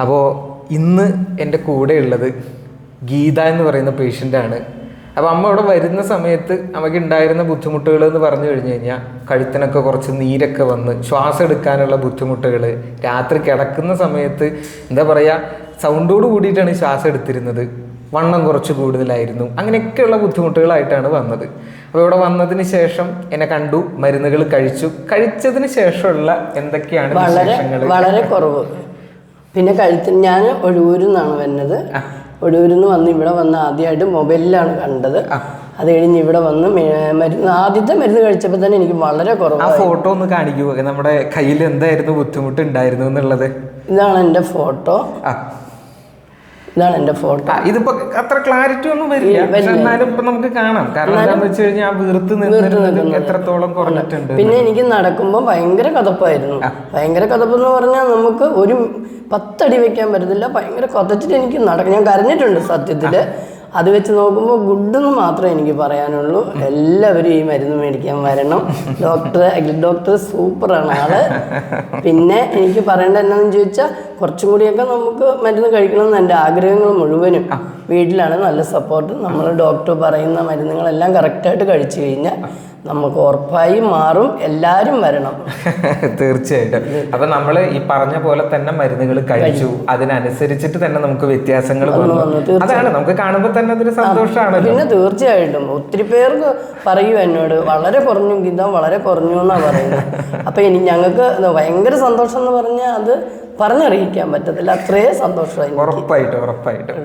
അപ്പോൾ ഇന്ന് എന്റെ കൂടെ ഉള്ളത് ഗീത എന്ന് പറയുന്ന പേഷ്യന്റാണ് അപ്പോൾ അമ്മ ഇവിടെ വരുന്ന സമയത്ത് അമ്മയ്ക്ക് ഉണ്ടായിരുന്ന ബുദ്ധിമുട്ടുകൾ എന്ന് പറഞ്ഞു കഴിഞ്ഞു കഴിഞ്ഞാൽ കഴുത്തിനൊക്കെ കുറച്ച് നീരൊക്കെ വന്ന് ശ്വാസം എടുക്കാനുള്ള ബുദ്ധിമുട്ടുകൾ രാത്രി കിടക്കുന്ന സമയത്ത് എന്താ പറയുക സൗണ്ടോട് കൂടിയിട്ടാണ് ശ്വാസം എടുത്തിരുന്നത്. വണ്ണം കുറച്ച് കൂടുതലായിരുന്നു. അങ്ങനെയൊക്കെയുള്ള ബുദ്ധിമുട്ടുകളായിട്ടാണ് വന്നത്. അപ്പോൾ ഇവിടെ വന്നതിന് ശേഷം എന്നെ കണ്ടു മരുന്നുകൾ കഴിച്ചു. കഴിച്ചതിന് ശേഷമുള്ള എന്തൊക്കെയാണ് വളരെ വളരെ കുറവ്. പിന്നെ കഴുത്തിന് ഞാൻ ഒഴൂരിൽ നിന്നാണ് വരുന്നത്. ഒഴൂരിൽ നിന്ന് വന്ന് ഇവിടെ വന്ന് ആദ്യമായിട്ട് മൊബൈലിലാണ് കണ്ടത്. അത് കഴിഞ്ഞ് ഇവിടെ വന്ന് മരുന്ന് ആദ്യത്തെ മരുന്ന് കഴിച്ചപ്പോൾ തന്നെ എനിക്ക് വളരെ ആ ഫോട്ടോ ഒന്ന് കാണിക്കുക നമ്മുടെ കയ്യിൽ എന്തായിരുന്നു ബുദ്ധിമുട്ട് ഉണ്ടായിരുന്നു എന്നുള്ളത്? ഇതാണ് എന്റെ ഫോട്ടോ. ഇതാണ് എന്റെ ഫോട്ടോ. ഇതിപ്പോ അത്ര ക്ലാരിറ്റി ഒന്നും വരില്ല. പക്ഷെ എന്നാലും ഇപ്പൊ നമുക്ക് കാണാം. കാരണം എന്താണെന്ന് വെച്ച് കഴിഞ്ഞാൽ ആ വീർത്ത് നിന്നിരുന്നത് എത്രത്തോളം കുറഞ്ഞിട്ടുണ്ട് പിന്നെ എനിക്ക് നടക്കുമ്പോൾ ഭയങ്കര കഥപ്പായിരുന്നു. ഭയങ്കര കഥപ്പെന്ന് പറഞ്ഞാൽ നമുക്ക് ഒരു പത്തടി വെക്കാൻ പറ്റത്തില്ല. ഭയങ്കര കൊതച്ചിട്ട് എനിക്ക് നടക്കും ഞാൻ കരഞ്ഞിട്ടുണ്ട് സത്യത്തിൽ അത് വെച്ച് നോക്കുമ്പോൾ ഗുഡെന്ന് മാത്രമേ എനിക്ക് പറയാനുള്ളൂ. എല്ലാവരും ഈ മരുന്ന് മേടിക്കാൻ വരണം. ഡോക്ടർ ഡോക്ടർ സൂപ്പറാണ് ആൾ. പിന്നെ എനിക്ക് പറയേണ്ട എന്നാന്ന് ചോദിച്ചാൽ കുറച്ചും കൂടിയൊക്കെ നമുക്ക് മരുന്ന് കഴിക്കണം എന്ന് എന്റെ ആഗ്രഹങ്ങൾ മുഴുവനും. വീട്ടിലാണ് നല്ല സപ്പോർട്ട് നമ്മൾ ഡോക്ടർ പറയുന്ന മരുന്നുകളെല്ലാം കറക്റ്റായിട്ട് കഴിച്ചു കഴിഞ്ഞാൽ നമുക്ക് ഉറപ്പായും മാറും എല്ലാരും വരണം. തീർച്ചയായിട്ടും. അപ്പൊ നമ്മൾ ഈ പറഞ്ഞ പോലെ തന്നെ മരുന്നുകൾ കഴിച്ചു. അതിനനുസരിച്ചിട്ട് തന്നെ നമുക്ക് വ്യത്യാസങ്ങൾ അതാണ് നമുക്ക് കാണുമ്പോൾ തന്നെ അതൊരു സന്തോഷമാണ് പിന്നെ തീർച്ചയായിട്ടും. ഒത്തിരി പേർക്ക് പറയൂ എന്നോട് വളരെ കുറഞ്ഞു ഗീതം വളരെ കുറഞ്ഞു എന്നാ പറയുന്നത്. അപ്പൊ ഇനി ഞങ്ങൾക്ക് ഭയങ്കര സന്തോഷം എന്ന് പറഞ്ഞാൽ അത് പറഞ്ഞറിയിക്കാൻ പറ്റത്തില്ല. അത്രേ സന്തോഷമായി ഉറപ്പായിട്ടും ഉറപ്പായിട്ടും.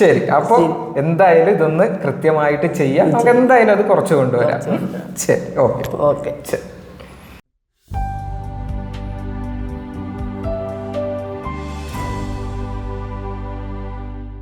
ശരി. അപ്പൊ എന്തായാലും ഇതൊന്ന് കൃത്യമായിട്ട് ചെയ്യാം. നമുക്ക് എന്തായാലും അത് കുറച്ച് കൊണ്ടുവരാം. ശരി. ഓക്കെ. ഓക്കെ. ശരി.